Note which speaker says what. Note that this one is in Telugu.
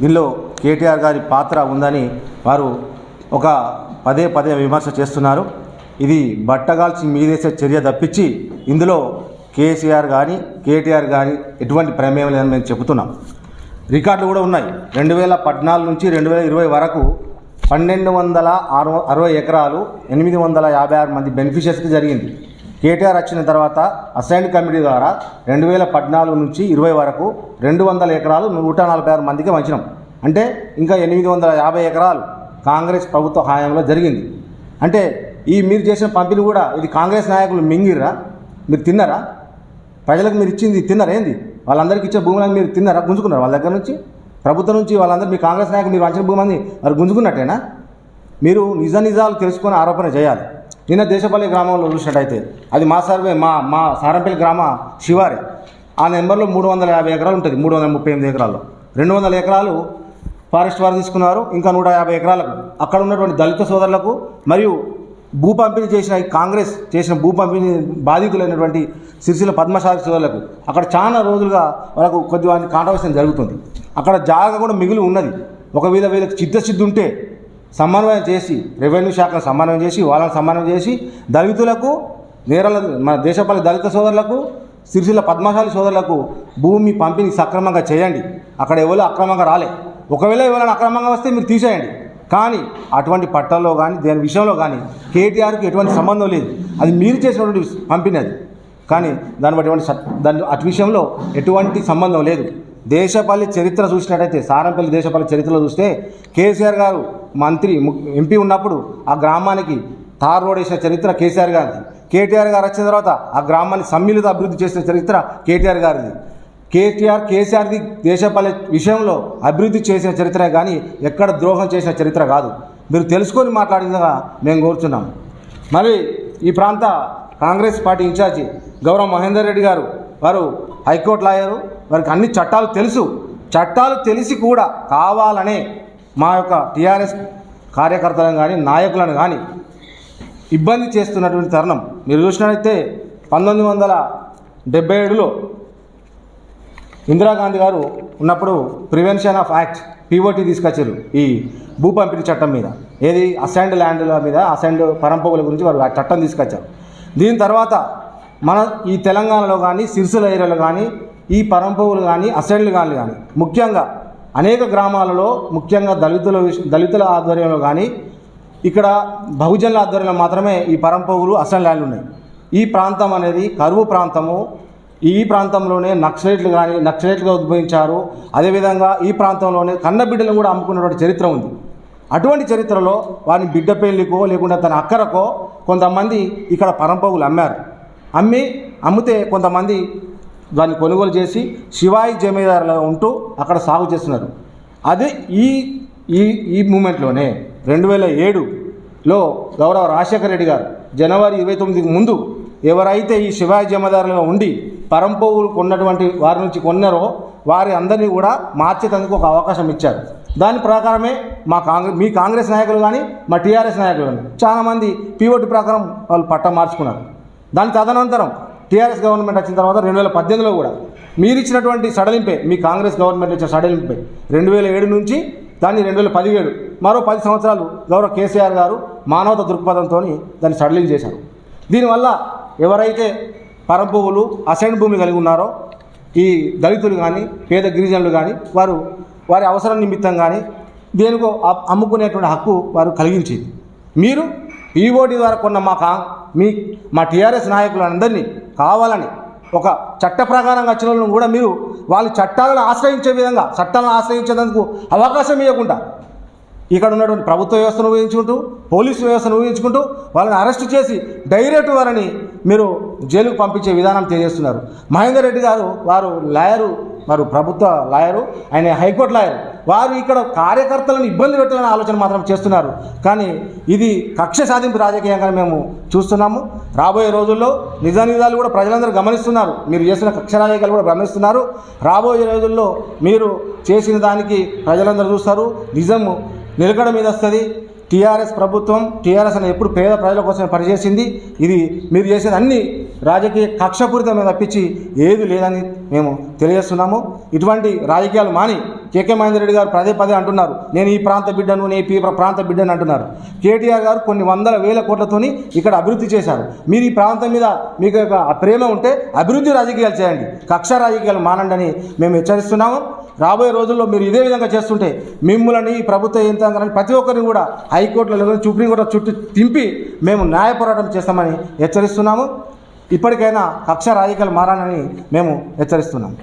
Speaker 1: దీనిలో కేటీఆర్ గారి పాత్ర ఉందని వారు ఒక పదే పదే విమర్శ చేస్తున్నారు. ఇది బట్టగాల్చి మీదేసే చర్య తప్పించి ఇందులో కేసీఆర్ కానీ కేటీఆర్ కానీ ఎటువంటి ప్రమేయం లేదని మేము చెబుతున్నాం. రికార్డులు కూడా ఉన్నాయి. రెండు వేల పద్నాలుగు నుంచి రెండు వేల ఇరవై వరకు పన్నెండు వందల అరవై అరవై ఎకరాలు ఎనిమిది వందల యాభై ఆరు మంది బెనిఫిషియర్స్కి జరిగింది. కేటీఆర్ వచ్చిన తర్వాత అసైన్డ్ కమిటీ ద్వారా రెండు వేల పద్నాలుగు నుంచి ఇరవై వరకు రెండు వందల ఎకరాలు నూట నలభై ఆరు మందికి వంచినాం. అంటే ఇంకా ఎనిమిది వందల యాభై ఎకరాలు కాంగ్రెస్ ప్రభుత్వ హయాంలో జరిగింది. అంటే ఈ మీరు చేసిన పంపిణీ కూడా ఇది కాంగ్రెస్ నాయకులు మింగిర్రా? మీరు తిన్నారా? ప్రజలకు మీరు ఇచ్చింది తిన్నారా ఏంది? వాళ్ళందరికీ ఇచ్చే భూములను మీరు తిన్నారా? గుంజుకున్నారు వాళ్ళ దగ్గర నుంచి? ప్రభుత్వం నుంచి వాళ్ళందరూ మీ కాంగ్రెస్ నాయకులు మీరు వంచిన భూమిని వారు గుంజుకున్నట్టేనా? మీరు నిజ నిజాలు తెలుసుకొని ఆరోపణ చేయాలి. నిన్న దేశపల్లి గ్రామంలో చూసినట్టయితే అది మా సర్వే మా మా సారంపల్లి గ్రామ శివారి. ఆ నెంబర్లో మూడు వందల యాభై ఎకరాలు ఉంటుంది మూడు వందల ముప్పై ఎనిమిది ఎకరాలు రెండు వందల ఎకరాలు ఫారెస్ట్ వారు తీసుకున్నారు ఇంకా నూట యాభై ఎకరాలకు. అక్కడ ఉన్నటువంటి దళిత సోదరులకు మరియు భూ పంపిణీ చేసిన కాంగ్రెస్ చేసిన భూ పంపిణీ బాధితులైనటువంటి సిరిసిల్ల పద్మశాలి సోదరులకు అక్కడ చాలా రోజులుగా వాళ్ళకు కొద్దిగా కాంట్రవర్షన్ జరుగుతుంది. అక్కడ జాగా కూడా మిగిలి ఉన్నది. ఒకవేళ వీళ్ళకి చిత్తశుద్ధి ఉంటే సమన్వయం చేసి రెవెన్యూ శాఖను సమన్వయం చేసి వాళ్ళని సమన్వయం చేసి దళితులకు నేరల మన దేశపల్లి దళిత సోదరులకు సిరిసిల్ల పద్మశాలి సోదరులకు భూమి పంపిణీ సక్రమంగా చేయండి. అక్కడ ఎవరు అక్రమంగా రాలే. ఒకవేళ ఎవరైనా అక్రమంగా వస్తే మీరు తీసేయండి. కానీ అటువంటి పట్టాల్లో కానీ దేని విషయంలో కానీ కేటీఆర్కి ఎటువంటి సంబంధం లేదు. అది మీరు చేసినటువంటి పంపిణీ అది. కానీ దాన్ని బట్టి దాని అటు విషయంలో ఎటువంటి సంబంధం లేదు. దేశపల్లి చరిత్ర చూసినట్టయితే సారంపల్లి దేశపల్లి చరిత్రలో చూస్తే కేసీఆర్ గారు మంత్రి ఎంపీ ఉన్నప్పుడు ఆ గ్రామానికి తార్ రోడ్ వేసిన చరిత్ర కేసీఆర్ గారిది. కేటీఆర్ గారు వచ్చిన తర్వాత ఆ గ్రామాన్ని సమ్మిళిత అభివృద్ధి చేసిన చరిత్ర కేటీఆర్ గారిది. కేటీఆర్ కేసీఆర్ది దేశపల్లి విషయంలో అభివృద్ధి చేసిన చరిత్ర కానీ ఎక్కడ ద్రోహం చేసిన చరిత్ర కాదు. మీరు తెలుసుకొని మాట్లాడిందిగా మేము కోరుచున్నాం. మరి ఈ ప్రాంత కాంగ్రెస్ పార్టీ ఇన్ఛార్జి గౌరవ మహేందర్ రెడ్డి గారు వారు హైకోర్టు లాయరు వారికి అన్ని చట్టాలు తెలుసు. చట్టాలు తెలిసి కూడా కావాలనే మా యొక్క టీఆర్ఎస్ కార్యకర్తలను కానీ నాయకులను కానీ ఇబ్బంది చేస్తున్నటువంటి తరుణం. మీరు చూసినట్లయితే పంతొమ్మిది వందల డెబ్బై ఏడులో ఇందిరాగాంధీ గారు ఉన్నప్పుడు ప్రివెన్షన్ ఆఫ్ యాక్ట్ పీఓటీ తీసుకొచ్చారు ఈ భూ పంపిణీ చట్టం మీద. ఏది అసైన్డ్ ల్యాండ్ల మీద అసైన్డ్ పరంపగుల గురించి వారు ఆ చట్టం తీసుకొచ్చారు. దీని తర్వాత మన ఈ తెలంగాణలో కానీ సిరిసిల ఏరియాలో కానీ ఈ పరంపగులు కానీ అసైన్లు కానీ కానీ ముఖ్యంగా అనేక గ్రామాలలో ముఖ్యంగా దళితుల దళితుల ఆధ్వర్యంలో కానీ ఇక్కడ బహుజనుల ఆధ్వర్యంలో మాత్రమే ఈ పరంపగులు అసైన్ ల్యాండ్లు ఉన్నాయి. ఈ ప్రాంతం అనేది కరువు ప్రాంతము. ఈ ప్రాంతంలోనే నక్సలైట్లు కానీ నక్సలైట్లుగా ఉద్భవించారు. అదేవిధంగా ఈ ప్రాంతంలోనే కన్నబిడ్డలను కూడా అమ్ముకున్నటువంటి చరిత్ర ఉంది. అటువంటి చరిత్రలో వారిని బిడ్డ పెళ్ళికో లేకుంటే తన అక్కరకో కొంతమంది ఇక్కడ పరంపగులు అమ్మారు. అమ్మి అమ్మితే కొంతమంది దాన్ని కొనుగోలు చేసి శివాయి జమీదారులు ఉంటూ అక్కడ సాగు చేస్తున్నారు. అదే ఈ ఈ ఈ మూమెంట్లోనే రెండు వేల ఏడులో గౌరవ రాజశేఖర రెడ్డి గారు జనవరి ఇరవై తొమ్మిదికి ముందు ఎవరైతే ఈ శివాయి జమదారులుగా ఉండి పరంపోవులు కొన్నటువంటి వారి నుంచి కొన్నారో వారి అందరినీ కూడా మార్చేటందుకు ఒక అవకాశం ఇచ్చారు. దాని ప్రకారమే మా కాంగ్రెస్ మీ కాంగ్రెస్ నాయకులు కానీ మా టీఆర్ఎస్ నాయకులు కానీ చాలామంది పీఓటీ ప్రకారం వాళ్ళు పట్టం మార్చుకున్నారు. దాని తదనంతరం టీఆర్ఎస్ గవర్నమెంట్ వచ్చిన తర్వాత రెండు వేల పద్దెనిమిదిలో కూడా మీరు ఇచ్చినటువంటి సడలింపే మీ కాంగ్రెస్ గవర్నమెంట్ ఇచ్చిన సడలింపే రెండు వేల ఏడు నుంచి దాన్ని రెండు వేల పదిహేడు మరో పది సంవత్సరాలు గౌరవ కేసీఆర్ గారు మానవత దృక్పథంతో దాన్ని సడలింగ్ చేశారు. దీనివల్ల ఎవరైతే పరంపువ్వులు అసైన్ భూమి కలిగి ఉన్నారో ఈ దళితులు కానీ పేద గిరిజనులు కానీ వారు వారి అవసరం నిమిత్తం కానీ దేనికో అమ్ముకునేటువంటి హక్కు వారు కలిగించింది. మీరు ఈఓడి ద్వారా కొన్న మా మీ మా టీఆర్ఎస్ నాయకులందరినీ కావాలని ఒక చట్ట ప్రకారంగా వచ్చిన వాళ్ళని కూడా మీరు వాళ్ళ చట్టాలను ఆశ్రయించే విధంగా చట్టాలను ఆశ్రయించేందుకు అవకాశం ఇవ్వకుండా ఇక్కడ ఉన్నటువంటి ప్రభుత్వ వ్యవస్థను ఊహించుకుంటూ పోలీసు వ్యవస్థను ఊహించుకుంటూ వాళ్ళని అరెస్ట్ చేసి డైరెక్ట్ వారిని మీరు జైలుకు పంపించే విధానం తెలియజేస్తున్నారు. మహేందర్ రెడ్డి గారు వారు లాయరు వారు ప్రభుత్వ లాయరు ఆయన హైకోర్టు లాయరు. వారు ఇక్కడ కార్యకర్తలను ఇబ్బంది పెట్టాలనే ఆలోచన మాత్రం చేస్తున్నారు. కానీ ఇది కక్ష సాధింపు రాజకీయంగా మేము చూస్తున్నాము. రాబోయే రోజుల్లో నిజానిజాలు కూడా ప్రజలందరూ గమనిస్తున్నారు. మీరు చేసిన కక్ష రాజకీయాలు కూడా గమనిస్తున్నారు. రాబోయే రోజుల్లో మీరు చేసిన దానికి ప్రజలందరూ చూస్తారు. నిజము నిలకడ మీద వస్తుంది. టీఆర్ఎస్ ప్రభుత్వం టీఆర్ఎస్ అని ఎప్పుడు పేద ప్రజల కోసం పనిచేసింది. ఇది మీరు చేసేది అన్ని రాజకీయ కక్షపూరితమైన తప్పించి ఏది లేదని మేము తెలియజేస్తున్నాము. ఇటువంటి రాజకీయాలు మాని కేకే మహేందర్ రెడ్డి గారు పదే పదే అంటున్నారు. నేను ఈ ప్రాంత బిడ్డను నేను ఈ ప్రాంత బిడ్డను అంటున్నారు. కేటీఆర్ గారు కొన్ని వందల వేల కోట్లతోని ఇక్కడ అభివృద్ధి చేశారు. మీరు ఈ ప్రాంతం మీద మీకు ప్రేమ ఉంటే అభివృద్ధి రాజకీయాలు చేయండి. కక్ష రాజకీయాలు మానండి అని మేము హెచ్చరిస్తున్నాము. రాబోయే రోజుల్లో మీరు ఇదే విధంగా చేస్తుంటే మిమ్మల్ని ఈ ప్రభుత్వ యంత్రాంగాన్ని ప్రతి ఒక్కరిని కూడా హైకోర్టులో లేదా సుప్రీంకోర్టులో చుట్టూ తింపి మేము న్యాయ పోరాటం చేస్తామని హెచ్చరిస్తున్నాము. ఇప్పటికైనా కక్ష రాజకీయాలు మారాలని మేము హెచ్చరిస్తున్నాము.